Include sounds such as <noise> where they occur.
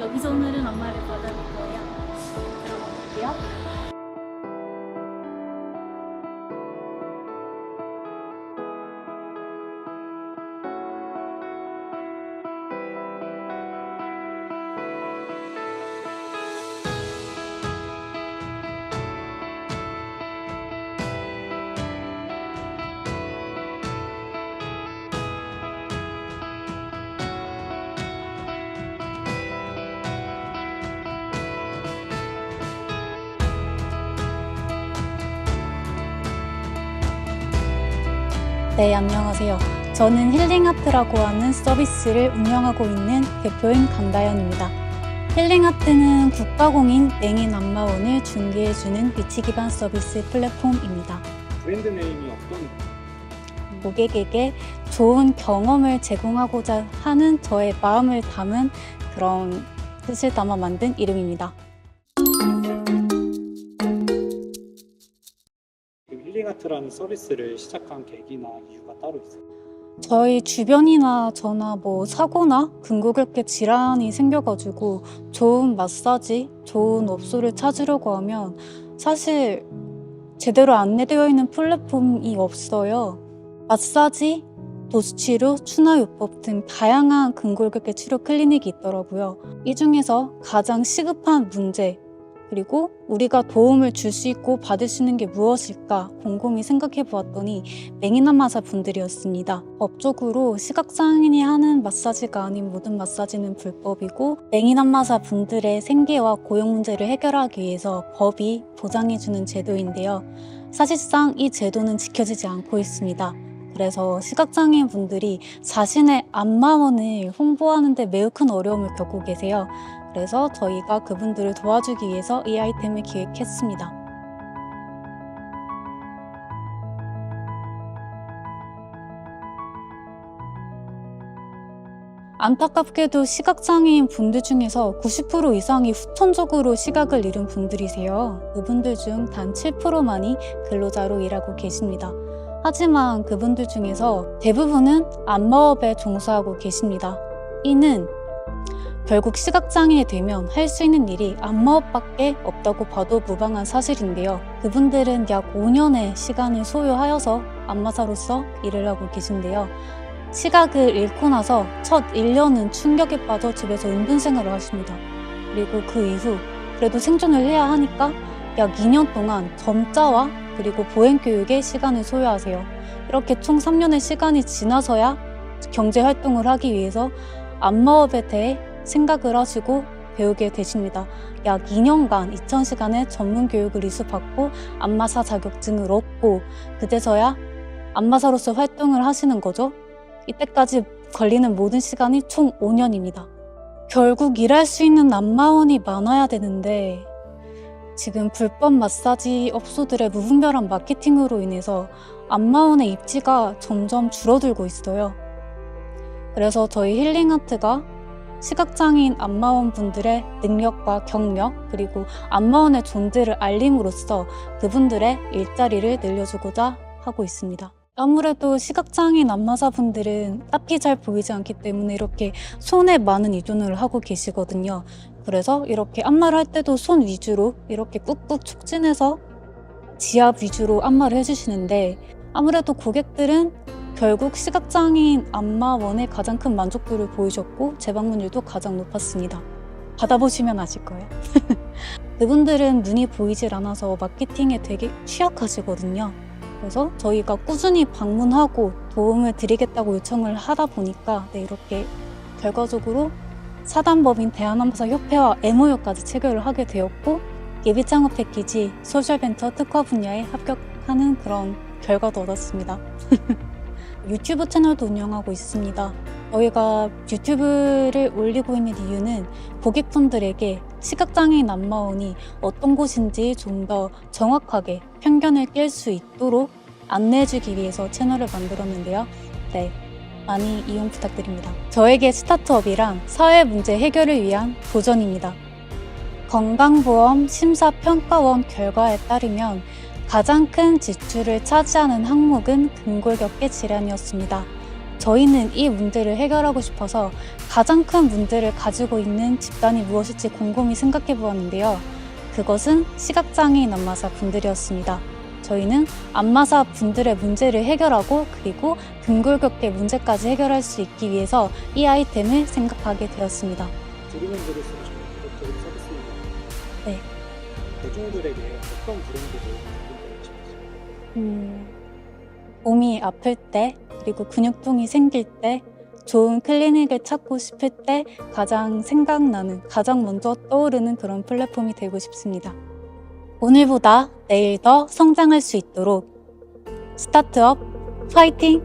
여기서 오늘은 엄마를 받아볼 거예요. 들어가 볼게요. 네, 안녕하세요. 저는 힐링아트라고 하는 서비스를 운영하고 있는 대표인 강다연입니다. 힐링아트는 국가공인 맹인 안마원을 중개해주는 위치 기반 서비스 플랫폼입니다. 브랜드 네임이 어떤 고객에게 좋은 경험을 제공하고자 하는 저의 마음을 담은 그런 뜻을 담아 만든 이름입니다. 힐링아트라는 서비스를 시작한 계기나 이유가 따로 있어요? 저희 주변이나 저나 뭐 사고나 근골격계 질환이 생겨가지고 좋은 마사지, 좋은 업소를 찾으려고 하면 사실 제대로 안내되어 있는 플랫폼이 없어요. 마사지, 도수치료, 추나요법 등 다양한 근골격계 치료 클리닉이 있더라고요. 이 중에서 가장 시급한 문제, 그리고 우리가 도움을 줄 수 있고 받을 수 있는 게 무엇일까 곰곰이 생각해 보았더니 맹인한마사 분들이었습니다. 법적으로 시각장애인이 하는 마사지가 아닌 모든 마사지는 불법이고 맹인한마사 분들의 생계와 고용 문제를 해결하기 위해서 법이 보장해주는 제도인데요. 사실상 이 제도는 지켜지지 않고 있습니다. 그래서 시각장애인 분들이 자신의 안마원을 홍보하는데 매우 큰 어려움을 겪고 계세요. 그래서 저희가 그분들을 도와주기 위해서 이 아이템을 기획했습니다. 안타깝게도 시각장애인 분들 중에서 90% 이상이 후천적으로 시각을 잃은 분들이세요. 그분들 중 단 7%만이 근로자로 일하고 계십니다. 하지만 그분들 중에서 대부분은 안마업에 종사하고 계십니다. 이는 결국 시각장애에 되면 할 수 있는 일이 안마업밖에 없다고 봐도 무방한 사실인데요. 그분들은 약 5년의 시간을 소요하여서 안마사로서 일을 하고 계신데요. 시각을 잃고 나서 첫 1년은 충격에 빠져 집에서 은둔 생활을 하십니다. 그리고 그 이후 그래도 생존을 해야 하니까 약 2년 동안 점자와 그리고 보행 교육에 시간을 소요하세요. 이렇게 총 3년의 시간이 지나서야 경제 활동을 하기 위해서 안마업에 대해 생각을 하시고 배우게 되십니다. 약 2년간 2,000시간의 전문 교육을 이수받고 안마사 자격증을 얻고 그제서야 안마사로서 활동을 하시는 거죠. 이때까지 걸리는 모든 시간이 총 5년입니다. 결국 일할 수 있는 안마원이 많아야 되는데 지금 불법 마사지 업소들의 무분별한 마케팅으로 인해서 안마원의 입지가 점점 줄어들고 있어요. 그래서 저희 힐링아트가 시각장애인 안마원 분들의 능력과 경력 그리고 안마원의 존재를 알림으로써 그분들의 일자리를 늘려주고자 하고 있습니다. 아무래도 시각장애인 안마사 분들은 앞이 잘 보이지 않기 때문에 이렇게 손에 많은 의존을 하고 계시거든요. 그래서 이렇게 안마를 할 때도 손 위주로 이렇게 꾹꾹 촉진해서 지압 위주로 안마를 해주시는데 아무래도 고객들은 결국 시각장애인 안마원에 가장 큰 만족도를 보이셨고 재방문율도 가장 높았습니다. 받아보시면 아실 거예요. <laughs> 그분들은 눈이 보이질 않아서 마케팅에 되게 취약하시거든요. 그래서 저희가 꾸준히 방문하고 도움을 드리겠다고 요청을 하다 보니까 네, 이렇게 결과적으로 사단법인 대한암사협회와 MOU까지 체결을 하게 되었고 예비 창업 패키지 소셜벤처 특화 분야에 합격하는 그런 결과도 얻었습니다. <laughs> 유튜브 채널도 운영하고 있습니다. 저희가 유튜브를 올리고 있는 이유는 고객분들에게 시각장애인 안마원이 어떤 곳인지 좀 더 정확하게 편견을 깰 수 있도록 안내해주기 위해서 채널을 만들었는데요. 네. 많이 이용 부탁드립니다. 저에게 스타트업이란 사회 문제 해결을 위한 도전입니다. 건강보험 심사평가원 결과에 따르면 가장 큰 지출을 차지하는 항목은 근골격계 질환이었습니다. 저희는 이 문제를 해결하고 싶어서 가장 큰 문제를 가지고 있는 집단이 무엇일지 곰곰이 생각해 보았는데요. 그것은 시각장애인 안마사 분들이었습니다. 저희는 안마사 분들의 문제를 해결하고 그리고 근골격계 문제까지 해결할 수 있기 위해서 이 아이템을 생각하게 되었습니다. 들으면 들을수록 정말 매력적인 서비스입니다. 네. 대중들에게 어떤 브랜드를? 음, 몸이 아플 때, 그리고 근육통이 생길 때, 좋은 클리닉을 찾고 싶을 때 가장 생각나는, 가장 먼저 떠오르는 그런 플랫폼이 되고 싶습니다. 오늘보다 내일 더 성장할 수 있도록 스타트업 파이팅!